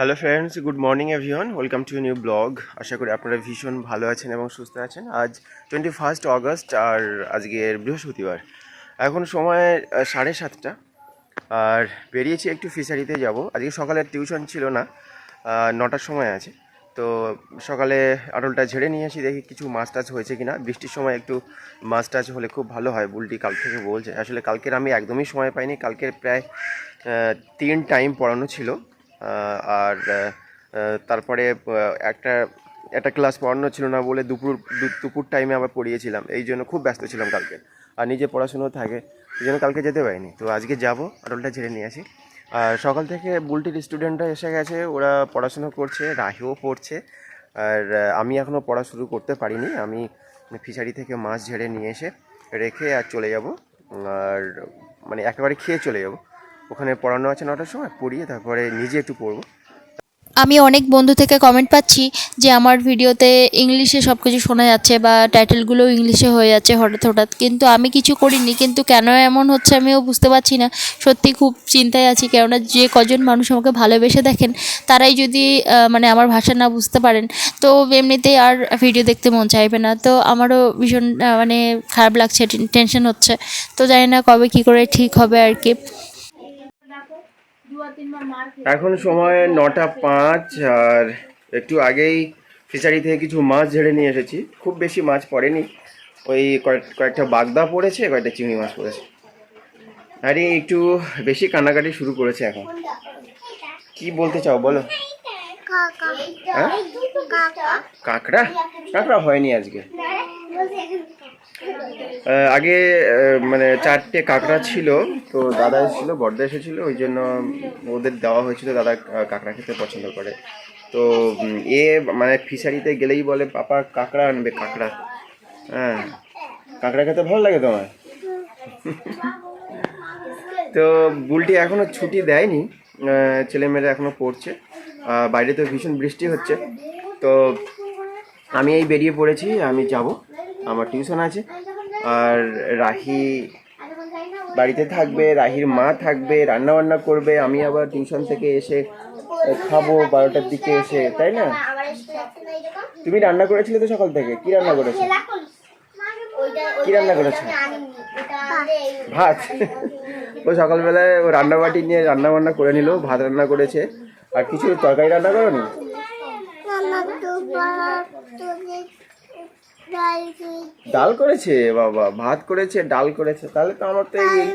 Hello friends good morning everyone welcome to new blog আশা করি আপনারা ভীষণ ভালো আছেন এবং সুস্থ আছেন। আজ টোয়েন্টি ফার্স্ট অগস্ট আর আজকের বৃহস্পতিবার। এখন সময় সাড়ে সাতটা। আর বেরিয়েছি একটু ফিশারিতে যাব। আজকে সকালে টিউশন ছিল না নটার সময় আছে। তো সকালে আটলটা ঝেড়ে নিয়ে আসি, দেখি কিছু মাছ টাছ হয়েছে কি না বৃষ্টির সময় একটু মাছ টাছ হলে খুব ভালো হয়, বুলটি কাল থেকে বলছে। আসলে কালকের আমি একদমই সময় পাইনি। কালকের প্রায় তিন টাইম পড়ানো ছিল। আর তারপরে একটা একটা ক্লাস পড়ানো ছিল না বলে দুপুর দুপুর টাইমে আবার পড়িয়েছিলাম। এই জন্য খুব ব্যস্ত ছিলাম কালকে। আর নিজে পড়াশুনো থাকে, এই জন্য কালকে যেতে পারিনি। তো আজকে যাব আটলটা ঝেড়ে নিয়ে আসি। আর সকাল থেকে বুলটির স্টুডেন্টরা এসে গেছে, ওরা পড়াশুনো করছে, রাহিও পড়ছে। আর আমি এখনও পড়া শুরু করতে পারিনি। আমি ফিশারি থেকে মাছ ঝেড়ে নিয়ে এসে রেখে আর চলে যাব। আর মানে একেবারে খেয়ে চলে যাব। ওখানে পড়ানো আছে নটার সময়, পড়িয়ে তারপরে নিজে একটু পড়ব। আমি অনেক বন্ধু থেকে কমেন্ট পাচ্ছি যে আমার ভিডিওতে ইংলিশে সব কিছু শোনা যাচ্ছে বা টাইটেলগুলোও ইংলিশে হয়ে যাচ্ছে হঠাৎ হঠাৎ। কিন্তু আমি কিছু করিনি, কিন্তু কেন এমন হচ্ছে আমিও বুঝতে পারছি না। সত্যি খুব চিন্তায় আছি, কেননা যে কজন মানুষ আমাকে ভালোবেসে দেখেন, তারাই যদি মানে আমার ভাষা না বুঝতে পারেন, তো এমনিতেই আর ভিডিও দেখতে মন চাইবে না। তো আমারও ভীষণ মানে খারাপ লাগছে টেনশন হচ্ছে। তো জানি না কবে কী করে ঠিক হবে আর কি। এখন সময় নটা পাঁচ আর একটু আগেই ফিশারি থেকে কিছু মাছ ঝেড়ে নিয়ে এসেছি। খুব বেশি মাছ পড়েনি। ওই কয়েক- কয়েকটা বাগদা পড়েছে কয়েকটা চিংড়ি মাছ পড়েছে। আরে একটু বেশি কান্নাকাটি শুরু করেছে এখন। কি বলতে চাও বলো? হ্যাঁ? কাঁকড়া? কাঁকড়া হয়নি আজকে। আগে মানে চারটে কাঁকড়া ছিল, তো দাদা এসেছিল বর্দা এসেছিল, ওই জন্য ওদের দেওয়া হয়েছিল, দাদা কাঁকড়া খেতে পছন্দ করে। তো এ মানে ফিশারিতে গেলেই বলে, পাপা, কাঁকড়া আনবে, কাঁকড়া। হ্যাঁ। কাঁকড়া খেতে ভালো লাগে তোমার? তো, বুলটি এখনও ছুটি দেয়নি ছেলেমেয়েরা এখনও পড়ছে। বাইরে তো ভীষণ বৃষ্টি হচ্ছে। তো, আমি এই বেরিয়ে পড়েছি, আমি যাব। আমার টিউশন আছে। আর রাহি বাড়িতে থাকবে, রাহির মা থাকবে রান্না বান্না করবে, আমি আবার টিউশন থেকে এসে খাব, বারোটার দিকে এসে, তাই না? তুমি রান্না করেছিলে তো সকাল থেকে? কি রান্না করেছ? কি রান্না করেছ? ভাত। ও সকালবেলায় ও রান্না বাটি নিয়ে রান্না বান্না করে নিল, ভাত রান্না করেছে। আর কিছু তরকারি রান্না করনি? ডাল করেছে। বাবা ভাত করেছে ডাল করেছে। তাহলে তো আমার তো এই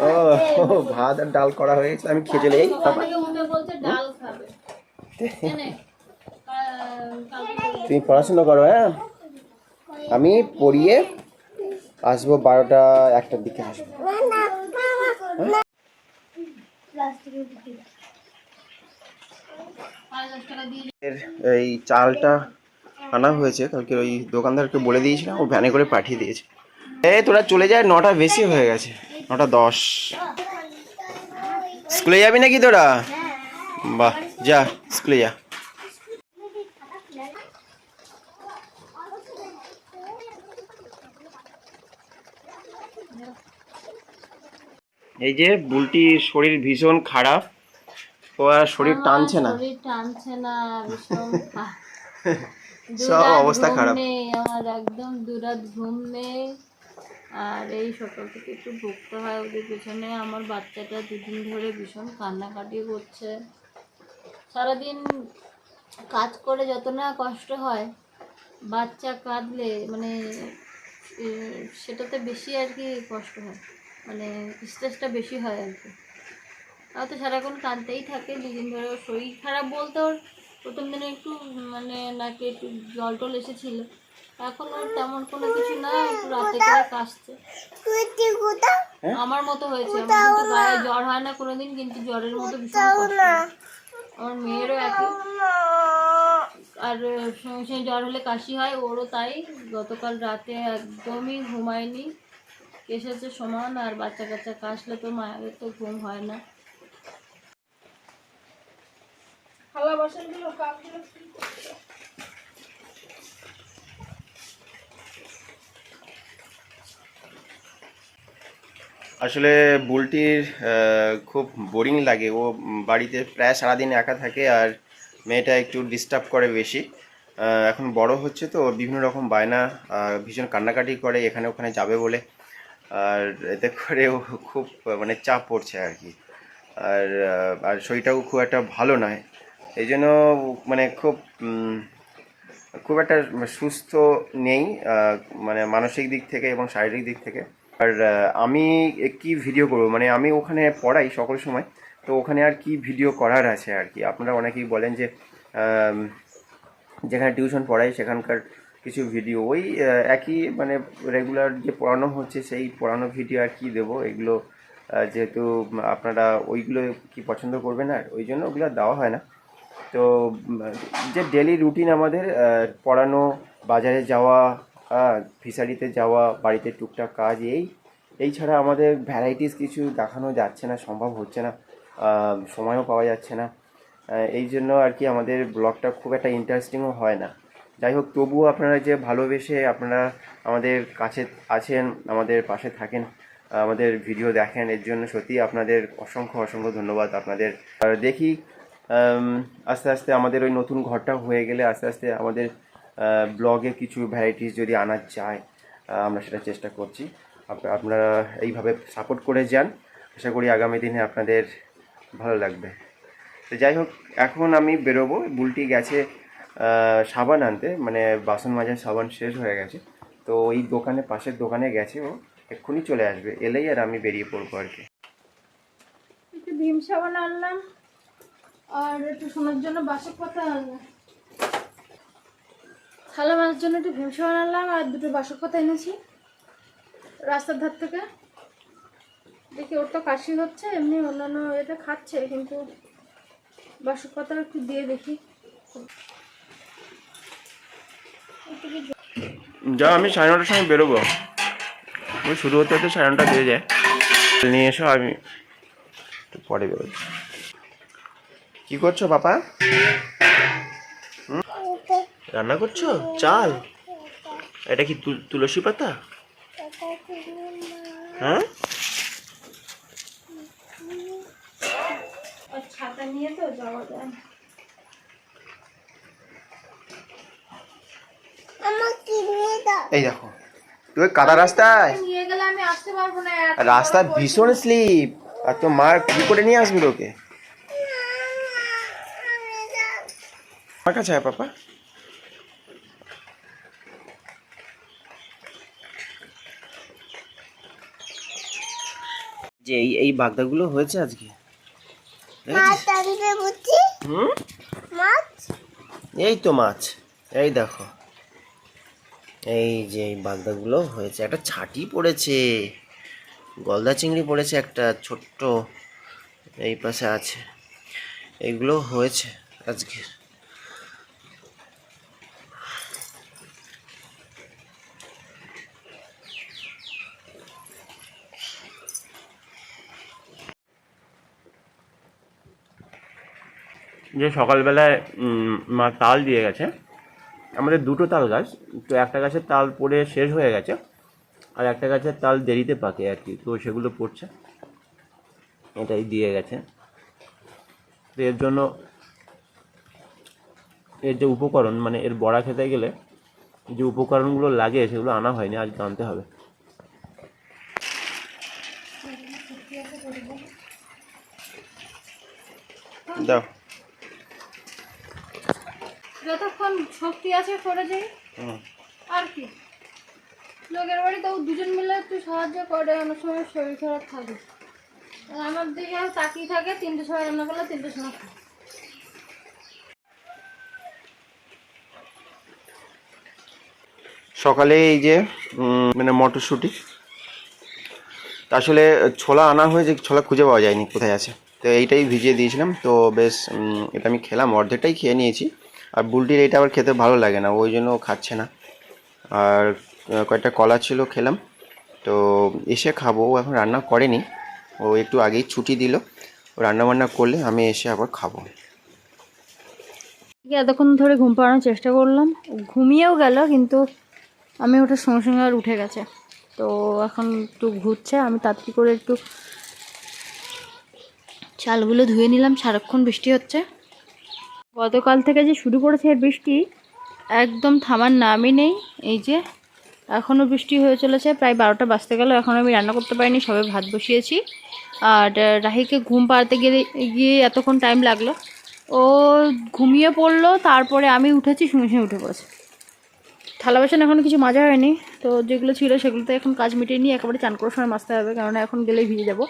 ও ও, ভাত আর ডাল করা হয়েছে আমি খেতে যাই তুমি পড়াশোনা করো হ্যাঁ? আমি পড়িয়ে আসব বারোটা একটার দিকে আসব। এর এই চালটা আনা হয়েছে, কালকে ওই দোকানদারকে বলে দিয়েছিলাম, ও ভ্যানে করে পাঠিয়ে দিয়েছে। এই তোরা চলে যায় নটা বেশি হয়ে গেছে, নটা দশ। স্কুলে যাবি নাকি তোরা? বাহ, যা, স্কুলে যা। এই যে, বুলটির শরীর ভীষণ খারাপ। ও আর শরীর টানছে না। শরীর টানছে না ভীষণ সব অবস্থা খারাপ। আমার একদম দুরাত ঘুম নেই। আর এই সকাল থেকে একটু ভুগতে হয় ওদের পেছনে। আমার বাচ্চাটা দুদিন ধরে ভীষণ কান্নাকাটি করছে। সারাদিন কাজ করে যত না কষ্ট হয় বাচ্চা কাঁদলে মানে সেটাতে বেশি আর কি কষ্ট হয়। মানে স্ট্রেসটা বেশি হয় আর কি। তাও তো সারাক্ষণ কাঁদতেই থাকে দুদিন ধরে ওর শরীর খারাপ বলতে ওর প্রথম দিনে একটু মানে নাকি একটু জল টল এসেছিল। এখন ওর তেমন কোনো কিছু না একটু রাতে করে কাশছে। আমার মতো হয়েছে আমার কিন্তু গায়ে জ্বর হয় না কোনোদিন কিন্তু জ্বরের মতো ভীষণ। আমার মেয়েরও একই। আর সঙ্গে সঙ্গে জ্বর হলে কাশি হয় ওরও তাই। গতকাল রাতে একদমই ঘুমায়নি। এসেছে সমান আর বাচ্চা কাচ্চা কাশলে তো মায়ের তো ঘুম হয় না। আসলে বুলটির খুব বোরিং লাগে। ও বাড়িতে প্রায় সারাদিন একা থাকে আর মেয়েটা একটু ডিস্টার্ব করে বেশি। এখন বড় হচ্ছে তো বিভিন্ন রকম বায়না ভীষণ কান্নাকাটি করে এখানে ওখানে যাবে বলে। আর এতে করে ও খুব মানে চাপ পড়ছে আর কি। আর আর শরীরটাও খুব একটা ভালো নয়। এই জন্য মানে খুব খুব একটা সুস্থ নেই মানে মানসিক দিক থেকে এবং শারীরিক দিক থেকে। আর আমি কি ভিডিও করব? মানে আমি ওখানে পড়াই সকল সময়, তো ওখানে আর কি ভিডিও করার আছে আর কি? আপনারা অনেকেই বলেন যে যেখানে টিউশন পড়াই সেখানকার কিছু ভিডিও। ওই একই মানে রেগুলার যে পড়ানো হচ্ছে সেই পড়ানো ভিডিও আর কি দেবো। এগুলো যেহেতু আপনারা ওইগুলো কি পছন্দ করবেন আর? ওই জন্য ওগুলো দেওয়া হয় না। তো যে ডেলি রুটিন আমাদের পড়ানো, বাজারে যাওয়া ফিশারিতে যাওয়া, বাড়িতে টুকটাক কাজ, এই এই ছাড়া আমাদের ভ্যারাইটিস কিছু দেখানো যাচ্ছে না, সম্ভব হচ্ছে না সময়ও পাওয়া যাচ্ছে না। এই জন্য আর কি আমাদের ব্লগটা খুব একটা ইন্টারেস্টিংও হয় না। যাই হোক, তবুও আপনারা যে ভালোবেসে আপনারা আমাদের কাছে আছেন, আমাদের পাশে থাকেন, আমাদের ভিডিও দেখেন, এর জন্য সত্যি আপনাদের অসংখ্য অসংখ্য ধন্যবাদ আপনাদের। দেখি আস্তে আস্তে আমাদের ওই নতুন ঘরটা হয়ে গেলে আস্তে আস্তে আমাদের ব্লগে কিছু ভ্যারাইটিস যদি আনা যায় আমরা সেটা চেষ্টা করছি। আপনারা এইভাবে সাপোর্ট করে যান। আশা করি আগামী দিনে আপনাদের ভালো লাগবে। তো যাই হোক, এখন আমি বেরোবো। বুলটি গেছে সাবান আনতে। মানে বাসন মাজার সাবান শেষ হয়ে গেছে। তো ওই দোকানে, পাশের দোকানে গেছে ও। এক্ষুনি চলে আসবে। এলেই আর আমি বেরিয়ে পড়ব আর কি। ভীম সাবান আনলাম। আর একটু সোনার জন্য বাসক পাতা আনলাম থালা মাছের জন্য একটু ভীম সাবান আনলাম আর দুটো বাসক পাতা এনেছি রাস্তার ধার থেকে। দেখি ওর তো কাশি হচ্ছে এমনি অন্যান্য এটা খাচ্ছে কিন্তু বাসক পাতা একটু দিয়ে দেখি। যা আমি সাড়ে নটার সময় বেরোবো। শুরু হতে হতে সাড়ে নটা বেজে যায়। নিয়ে এসো আমি একটু পরে বেরোচ্ছি। কি করছ বাবা? রান্না করছ? চাল? এটা কি তুল- তুলসী পাতা? হ্যাঁ? ছাতা নিয়ে তো যাওয়া যায়। এই দেখো তুই কাদা রাস্তায়? রাস্তা ভীষণ স্লিপ আর তো মার কি করে নিয়ে আসবি ওকে কাছে আয় পাপা। যে এই এই বাগদাগুলো হয়েছে আজকে? হুম? এই তো মাছ। এই দেখো। এই যে এই বাগদাগুলো হয়েছে। একটা ছাটি পড়েছে। গলদা চিংড়ি পড়েছে একটা ছোট্ট এই পাশে আছে। এইগুলো হয়েছে আজকে। যে সকালবেলায় মা তাল দিয়ে গেছে। আমাদের দুটো তাল গাছ, তো একটা গাছের তাল পড়ে শেষ হয়ে গেছে, আর একটা গাছের তাল দেরিতে পাকে আর কি, তো সেগুলো পড়ছে। এটাই দিয়ে গেছে। তো এর জন্য এর যে উপকরণ মানে এর বড়া খেতে গেলে যে উপকরণগুলো লাগে, সেগুলো আনা হয়নি আজকে আনতে হবে। দাও। শক্তি আছে করে যাই আর কি? লোকের বাড়ি তাও দুজন মিলে একটু সাহায্য করে অনেক সময় শরীর খারাপ থাকে। আমার দিকে তাকিয়ে থাকে তিনটে সময় রান্না করলে তিনটে সময় খায়। সকালে এই যে মানে মটরশুঁটি। আসলে ছোলা আনা হয়েছে ছোলা খুঁজে পাওয়া যায়নি কোথায় আছে? তো এইটাই ভিজিয়ে দিয়েছিলাম তো বেশ এটা আমি খেলাম অর্ধেকটাই খেয়ে নিয়েছি। আর বুলটির এটা আবার খেতে ভালো লাগে না, ওই জন্য ও খাচ্ছে না। আর কয়েকটা কলা ছিল খেলাম, তো এসে খাব, ও এখন রান্না করেনি, ও একটু আগেই ছুটি দিল, ও রান্না বান্না করলে আমি এসে আবার খাব। এতক্ষণ ধরে ঘুম পাড়ানোর চেষ্টা করলাম ঘুমিয়েও গেল, কিন্তু আমি ওটা সঙ্গে সঙ্গে আর উঠে গেছে। তো এখন একটু ঘুরছে, আমি তাড়াতাড়ি করে একটু চালগুলো ধুয়ে নিলাম, সারাক্ষণ বৃষ্টি হচ্ছে। গতকাল থেকে যে শুরু করেছে বৃষ্টি, একদম থামার নামই নেই। এই যে এখনও বৃষ্টি হয়ে চলেছে, প্রায় বারোটা বাজতে গেল, এখন আমি রান্না করতে পারিনি, সবে ভাত বসিয়েছি। আর রাহিকে ঘুম পাড়াতে গেলে গিয়ে এতক্ষণ টাইম লাগল। ও ঘুমিয়ে পড়ল, তারপরে আমি উঠেছি সঙ্গে সঙ্গে উঠে পড়েছে। থালা বাসন এখন কিছু মাজা হয়নি, তো যেগুলো ছিল সেগুলোতে এখন কাজ মিটিয়ে নিয়ে একেবারে চান করার সময় মাজতে হবে কারণ এখন গেলেই ভিজে যাব।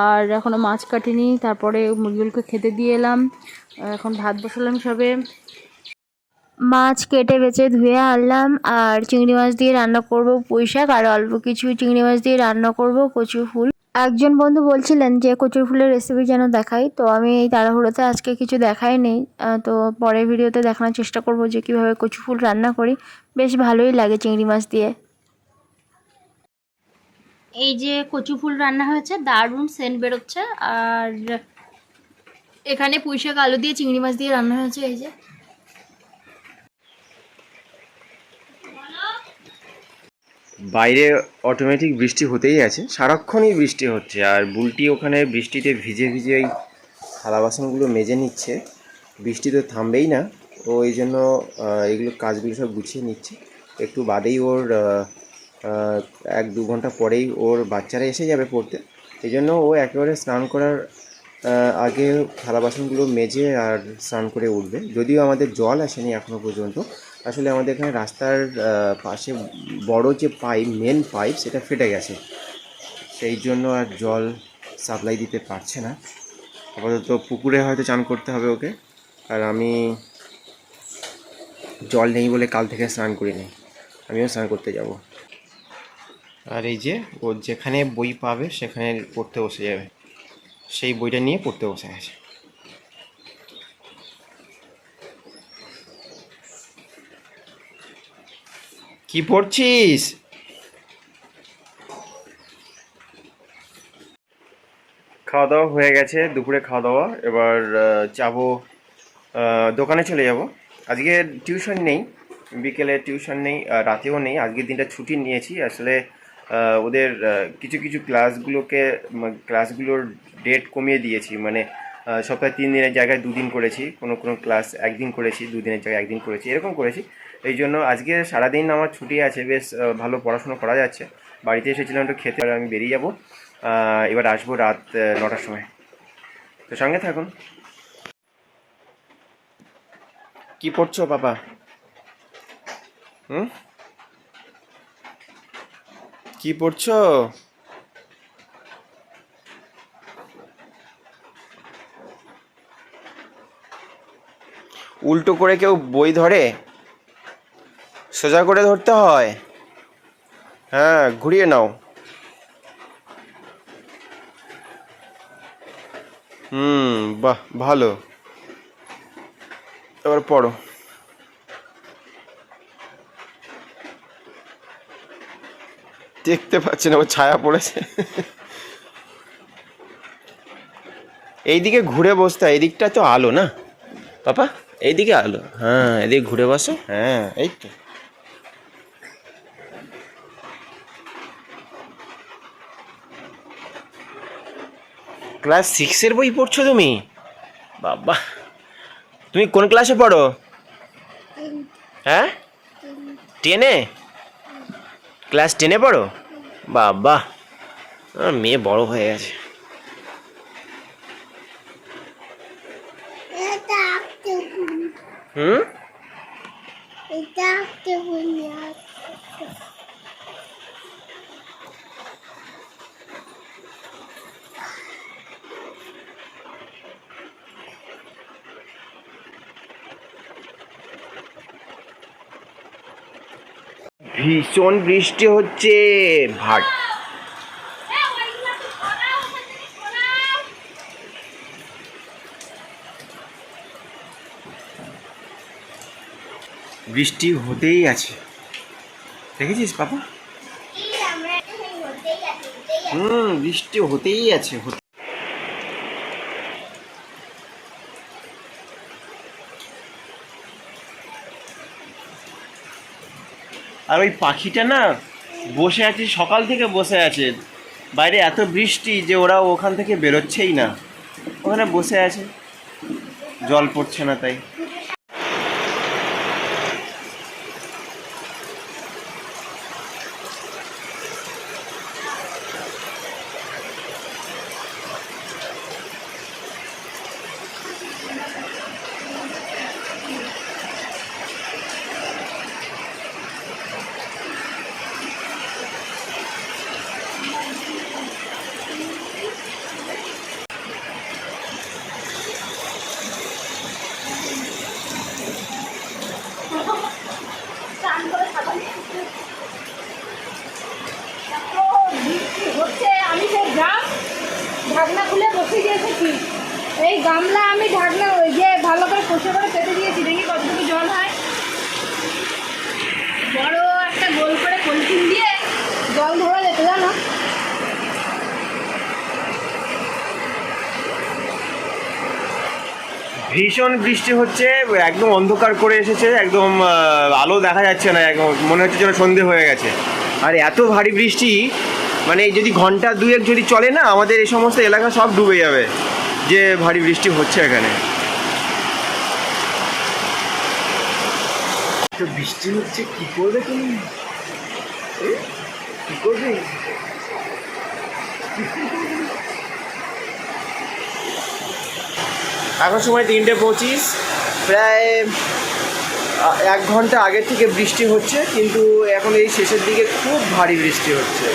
আর এখনও মাছ কাটিনি, তারপরে মুরগিগুলোকে খেতে দিয়ে এলাম। এখন ভাত বসালাম সবে। মাছ কেটে বেছে ধুয়ে আনলাম আর চিংড়ি মাছ দিয়ে রান্না করব পুঁই শাক আর অল্প কিছু চিংড়ি মাছ দিয়ে রান্না করব কচু ফুল। একজন বন্ধু বলছিলেন যে কচুর ফুলের রেসিপি যেন দেখাই তো আমি এই তাড়াহুড়োতে আজকে কিছু দেখাই নেই। তো পরের ভিডিওতে দেখানোর চেষ্টা করব যে কীভাবে কচু ফুল রান্না করি। বেশ ভালোই লাগে চিংড়ি মাছ দিয়ে। এই যে কচু ফুল রান্না হয়েছে দারুণ সেন্ট বেরোচ্ছে আর এখানে পুঁই শাক, আলু দিয়ে, চিংড়ি মাছ দিয়ে রান্না হয়েছে, এই যে। বাইরে অটোমেটিক বৃষ্টি হতেই আছে, সারাক্ষণই বৃষ্টি হচ্ছে, আর বুলটি ওখানে বৃষ্টিতে ভিজে ভিজে ওই থালা বাসনগুলো মেজে নিচ্ছে, বৃষ্টি তো থামবেই না ও এই জন্য এগুলো কাজগুলো সব গুছিয়ে নিচ্ছে, একটু বাদেই ওর এক দু ঘণ্টা পরেই ওর বাচ্চারা এসে যাবে পড়তে, এই জন্য ও একেবারে স্নান করার আগে থালা বাসনগুলো মেজে আর স্নান করে উঠবে। যদিও আমাদের জল আসেনি এখনও পর্যন্ত। আসলে আমাদের এখানে রাস্তার পাশে বড় যে পাইপ মেন পাইপ, সেটা ফেটে গেছে। সেই জন্য আর জল সাপ্লাই দিতে পারছে না। আপাতত পুকুরে হয়তো চান করতে হবে ওকে। আর আমি জল নেই বলে কাল থেকে স্নান করি করিনি। আমিও স্নান করতে যাব। আর এই যে ও যেখানে বই পাবে, সেখানে পড়তে বসে যাবে। সেই বইটা নিয়ে পড়তে বসে গেছে। কি পড়ছিস? খাওয়া দাওয়া হয়ে গেছে, দুপুরে খাওয়া দাওয়া। এবার যাব দোকানে চলে যাব। আজকে টিউশন নেই, বিকেলে টিউশন নেই রাতেও নেই। আজকের দিনটা ছুটি নিয়েছি। আসলে ওদের কিছু কিছু ক্লাসগুলোকে ক্লাসগুলোর ডেট কমিয়ে দিয়েছি। মানে সপ্তাহে তিন দিনের জায়গায় দুদিন করেছি। কোনো কোনো ক্লাস একদিন করেছি, দুদিনের জায়গায় একদিন করেছি। এরকম করেছি। এই জন্য আজকে সারাদিন আমার ছুটি আছে। বেশ ভালো পড়াশোনা করা যাচ্ছে। বাড়িতে এসেছিলাম একটু খেতে আমি বেরিয়ে যাব। এবার আসব রাত নটার সময়। তো সঙ্গে থাকুন। কি পড়ছো, বাবা? হুম? কি পড়ছো? উল্টো করে কেউ বই ধরে? সোজা করে ধরতে হয়? হ্যাঁ ঘুরিয়ে নাও। হুম, বাহ, ভালো। এবার পড়ো। দেখতে পাচ্ছি না ও ছায়া পড়েছে। এইদিকে ঘুরে বসতে হয় এদিকটা তো আলো না? পাপা এইদিকে আলো। হ্যাঁ এদিকে ঘুরে বসো। হ্যাঁ এই তো। ক্লাস সিক্সের বই পড়ছো তুমি? বাবা তুমি কোন ক্লাসে পড়ো? হ্যাঁ? টেনে? ক্লাস টেনে পড়ো? বাবা আমার মেয়ে বড় হয়ে গেছে। হুম? ভীষণ বৃষ্টি হচ্ছে। ভাট। বৃষ্টি হতেই আছে। দেখেছিস পাপা হুম বৃষ্টি হতেই আছে আর ওই পাখিটা না বসে আছে, সকাল থেকে বসে আছে। বাইরে এত বৃষ্টি যে ওরা ওখান থেকে বেরোচ্ছেই না। ওখানে বসে আছে। জল পড়ছে না তাই হচ্ছে আমি সেই ড্রাম ঢাকনা খুলে বসে দিয়েছি এই গামলা আমি ঢাকনা যে ভালো করে কষে করে পেতে দিয়েছি, দেখি কতটুকু জল হয়। বড় একটা গোল করে পলিথিন দিয়ে জল ধরা যেতে, জানো? ভীষণ বৃষ্টি হচ্ছে, একদম অন্ধকার করে এসেছে, একদম আলো দেখা যাচ্ছে না, একদম মনে হচ্ছে যেন সন্ধে হয়ে গেছে। আর এত ভারী বৃষ্টি মানে এই যদি ঘণ্টা দুয়েক যদি চলে না আমাদের এই সমস্ত এলাকা সব ডুবে যাবে যে ভারী বৃষ্টি হচ্ছে এখানে। তো বৃষ্টি হচ্ছে কি করবে তুমি? কি করবে? এখন সময় তিনটে পঁচিশ প্রায় এক ঘণ্টা আগের থেকে বৃষ্টি হচ্ছে কিন্তু এখন এই শেষের দিকে খুব ভারী বৃষ্টি হচ্ছে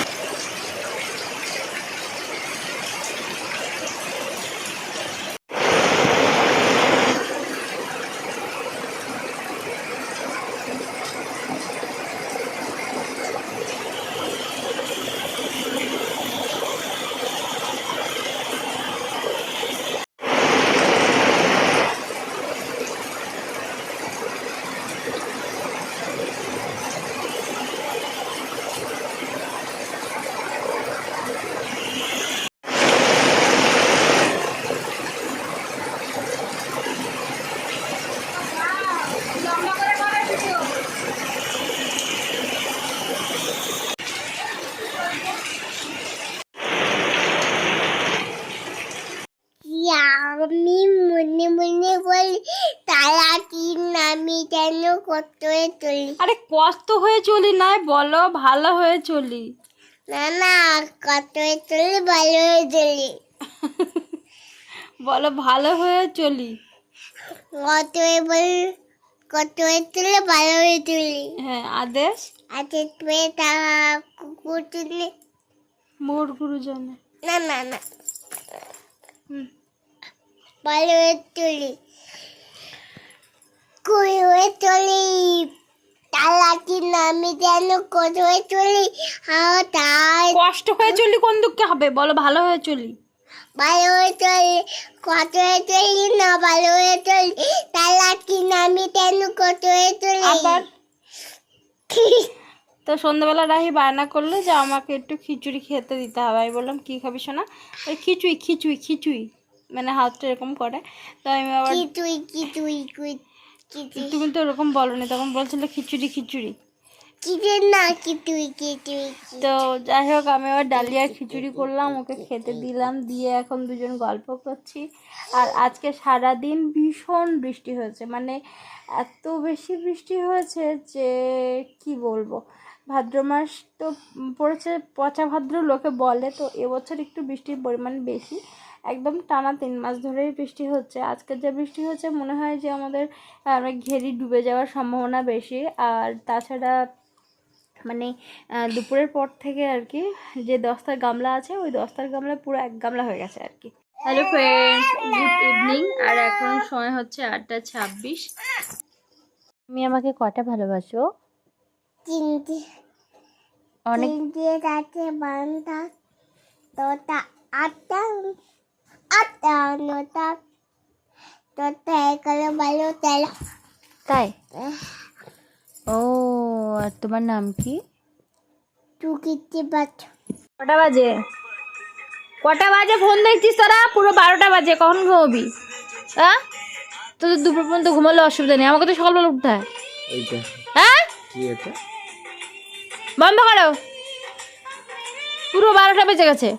লম্বা করে করে দিও। আমি মনে মনে বলি তারা কি নামি যেন কত তুলি আরে কষ্ট হয়ে চলি নাই বলো ভালো হয়ে চলি। না না কত তুলি ভালো হয়ে তুলি বলো ভালো হয়ে চলি। কত বল কত তুলে ভালো হয়ে তুলি হ্যাঁ আদেশ? আজকে তুমি তারা কুকুর তুলি মোর গুরুজনে। না না না। হুম। ভালো হয়ে তুলি কই হয়ে তুলি তারা কি নামি যেন কত হয়ে তুলি হাও তাই। কষ্ট হয়ে চলি কোন দুঃখে হবে? বলো ভালো হয়ে চলি। ভালো হয়ে তুলি কত হয়ে তুলি না ভালো হয়ে তুলি তারা কি নামি যেন কত হয়ে তুলি আবার? তো সন্ধ্যাবেলা রাহি বায়না করল যে আমাকে একটু খিচুড়ি খেতে দিতে হবে। আমি বললাম কী খাবি শোনা ওই খিচুড়ি খিচুড়ি খিচুড়ি। মানে হাতটা এরকম করে। তো আমি আবার কি তুই তুমি তো ওরকম বলো বলনি তখন বলছিল খিচুড়ি খিচুড়ি। না কি তুই কি তো যাই হোক আমি আবার ডালিয়ার খিচুড়ি করলাম ওকে খেতে দিলাম দিয়ে এখন দুজন গল্প করছি। আর আজকে সারা দিন ভীষণ বৃষ্টি হয়েছে মানে এত বেশি বৃষ্টি হয়েছে যে কি বলব। ভাদ্র মাস তো পড়েছে পচা ভাদ্র লোকে বলে তো এবছর একটু বৃষ্টির পরিমাণ বেশি। একদম টানা তিন মাস ধরেই বৃষ্টি হচ্ছে। আজকে যে বৃষ্টি হচ্ছে মনে হয় যে আমাদের ঘেরি ডুবে যাওয়ার সম্ভাবনা বেশি। আর তাছাড়া মানে দুপুরের পর থেকে আর কি যে দশটার গামলা আছে ওই দশটার গামলা পুরো এক গামলা হয়ে গেছে আর কি। হ্যালো ফ্রেন্ডস গুড ইভিনিং আর এখন সময় হচ্ছে আটটা ছাব্বিশ। তুমি আমাকে কটা ভালোবাসো? তিনটে। অনেক তিনটে চারটে বারোটা তোটা আটটা আটটা নটা এগারো বারো তেরো তাই? ও আর তোমার নাম কি? টু কিনতে কটা বাজে? কটা বাজে? ফোন দেখছিস তোরা? পুরো বারোটা বাজে। কখন ঘুমাবি? হ্যাঁ তোদের দুপুর পর্যন্ত ঘুমালে অসুবিধা নেই। আমাকে তো সকালবেলা উঠতে হয়। হ্যাঁ কি এটা? বন্ধ করো। পুরো বারোটা বেজে গেছে।